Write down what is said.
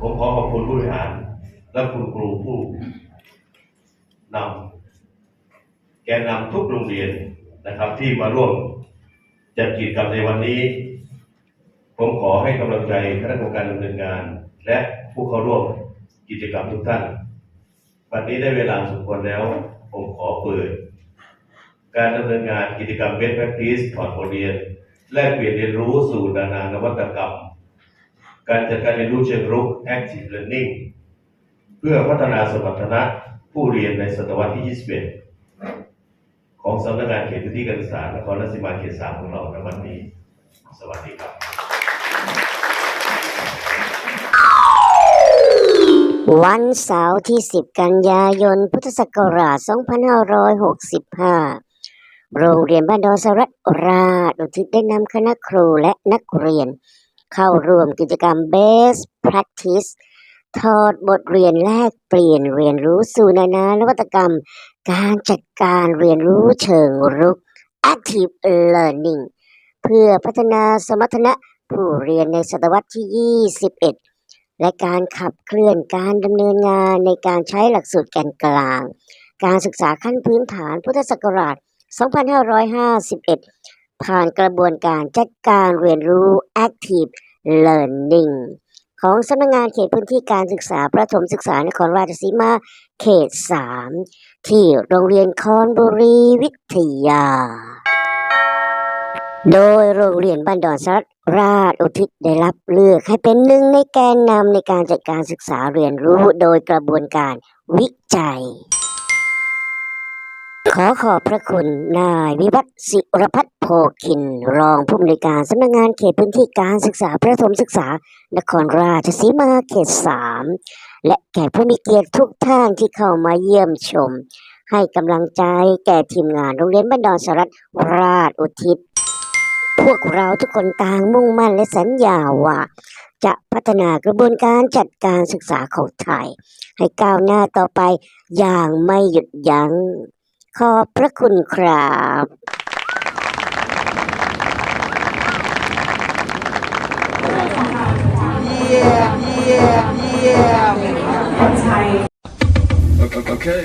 ผมขอขอบคุณผู้บริหาร และคุณครูผู้นำแกนนำทุกโรงเรียนนะครับ ที่มาร่วมจัดกิจกรรมในวันนี้ ผมขอให้กำลังใจคณะกรรมการดำเนินงาน และผู้เข้าร่วมกิจกรรมทุกท่านวันนี้ได้เวลาสมควรแล้ว ผมขอเปิด การดำเนินงานกิจกรรมเบสแพคทิสถอดบทเรียน แลกเปลี่ยนเรียนรู้สู่นานานวัตกรรม การจัดการเรียนรู้เชิงรุก Active Learning เพื่อพัฒนาสมรรถนะผู้เรียนในศตวรรษที่ 21 ของสำนักงานเขตพื้นที่การศึกษานครราชสีมาเขตสามของเราในวันนี้ สวัสดีครับ วันเสาร์ที่ 10 กันยายน พุทธศักราช 2565โรงเรียนบ้านดอนสรัตราชอุทิศได้นำคณะครูและนักเรียน เข้าร่วมกิจกรรม Best Practice ถอดบทเรียนแลกเปลี่ยนเรียนรู้สู่นานานวัตกรรม การจัดการเรียนรู้เชิงรุก Active Learning เพื่อพัฒนาสมรรถนะผู้เรียนในศตวรรษที่ 21 และการขับเคลื่อนการดำเนินงานในการใช้หลักสูตรแกนกลาง การศึกษาขั้นพื้นฐานพุทธศักราช 2551 ผ่านกระบวนการจัดการเรียนรู้ Active Learning ของสำนักงานเขตพื้นที่การศึกษาประถมศึกษานครราชสีมาเขต 3 ที่โรงเรียนคอนบุรีวิทยา โดยโรงเรียนบ้านดอนสัตราชอุทิศได้รับเลือกให้เป็นหนึ่งในแกนนำในการจัดการศึกษาเรียนรู้โดยกระบวนการวิจัย ขอขอบพระคุณนายวิวัฒน์ศิรพัฒน์โพคิน รองผู้อำนวยการสำนักงานเขตพื้นที่การศึกษาประถมศึกษา นครราชสีมาเขตสามและแก่ผู้มีเกียรติทุกท่านที่เข้ามาเยี่ยมชม ให้กำลังใจแก่ทีมงานโรงเรียนบ้านดอนสรัตราชอุทิศ พวกเราทุกคนต่างมุ่งมั่นและสัญญาว่าจะพัฒนากระบวนการจัดการศึกษาของไทย ให้ก้าวหน้าต่อไปอย่างไม่หยุดยัง้ง ขอบพระคุณครับเยี่ยมเยี่ยมเยี่ยมคนไทย Okay.